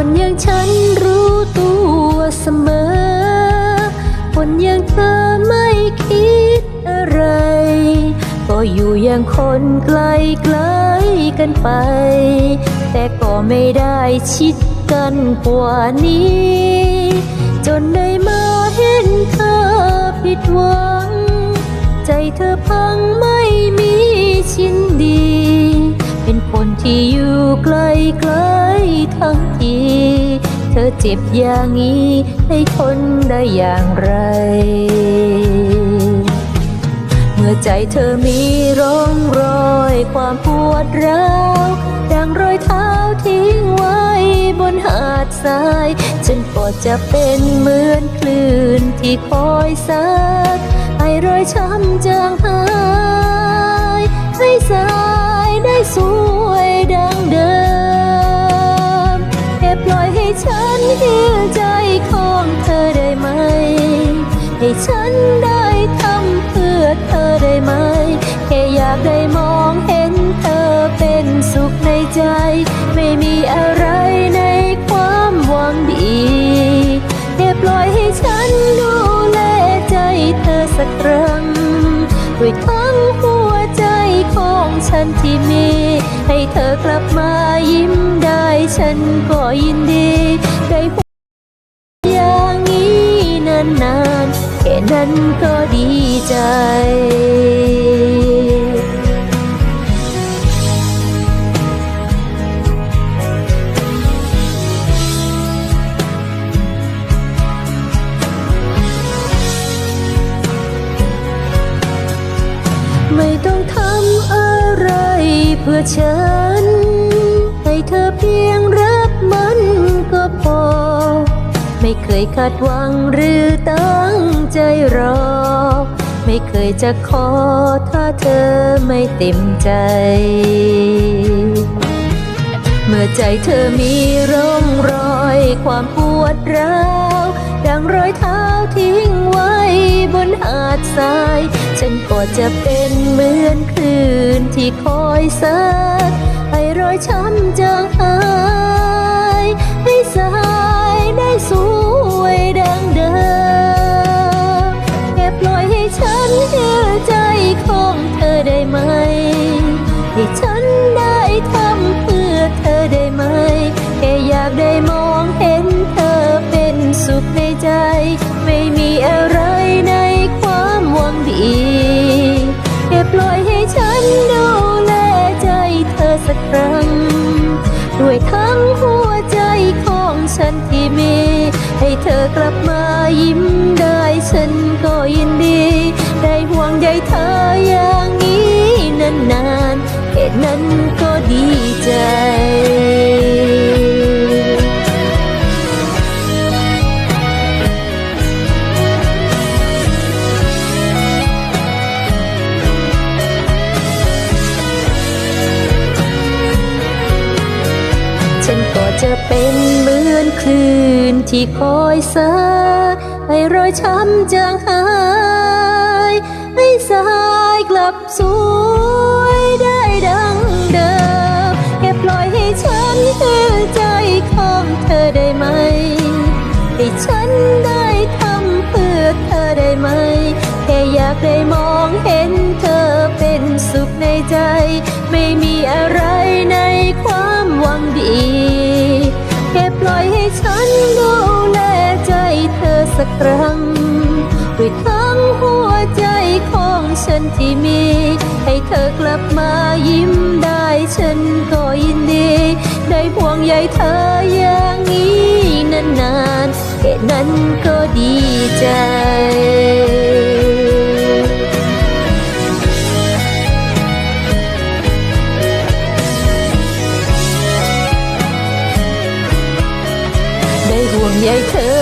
คนอย่างฉันรู้ตัวเสมอ คนอย่างเธอไม่คิดอะไร ก็อยู่อย่างคนไกลไกลกันไป แต่ก็ไม่ได้ชิดกันกว่านี้ จนได้มาเห็นเธอผิดหวัง ใจเธอพังไม่มีชิ้นดี เป็นคนที่อยู่ไกลไกลทั้ง จ็บอย่างนี้ให้ทนได้อย่างไร เมื่อใจเธอมีร่องรอยความปวดร้าวดังรอยเท้าทิ้งไว้บนหาดทรายฉันก็จะเป็นเหมือนคลื่นที่คอยซัดให้รอยช้ำจางหายให้สา ฉันหิวใจของเธอได้ไหม ให้ฉันได้ทำเพื่อเธอได้ไหม แค่อยากได้มองเห็นเธอเป็นสุขในใจ ไม่มีอะไรในความหวังดีแค่ปล่อยให้ฉันดูแลใจเธอสักครั้งด้วยทั้งหัวใจของ ฉันที่มี ให้เธอกลับมายิ้มได้ ฉันก็ยินดีได้พบอย่างนี้นานๆแค่นั้นก็ดีใจ พื่อฉัน ให้เธอเพียงรับมันก็พอ ไม่เคยคาดหวังหรือตั้งใจรอ ไม่เคยจะขอถ้าเธอไม่เต็มใจ เมื่อใจเธอมีร่องรอยความปวดร้าวดังรอยเท้าทิ้งไว้บนหาดทราย ฉันก็จะเป็นเหมือนคลื่นที่คอยซัดให้รอยช้ำจางหาย ให้สายได้สวย ล่อยให้ฉันดูแลใจเธอสักครั้ง ด้วยทั้งหัวใจของฉันที่มี ให้เธอกลับมายิ้มได้ฉันก็ยินดี ได้ห่วงใยเธออย่างนี้นานๆเหตุนั้นก็ดี คลื่นที่คอยซัดให้รอยช้ำจางหาย ให้สายกลับสวยได้ดังเดิมแค่ปล่อยให้ฉันเชื่อใจของเธอได้ไหม ให้ฉันได้ทำเพื่อเธอได้ไหม แค่อยากได้มองเห็นเธอเป็นสุขในใจ ไม่มีอะไร ครั้งด้วยทั้งหัวใจของฉันที่มี ให้เธอกลับมายิ้มได้ฉันก็ยินดี ได้ห่วงใยเธออย่างนี้นานๆแค่นั้นก็ดีใจได้ห่วงใยเธอ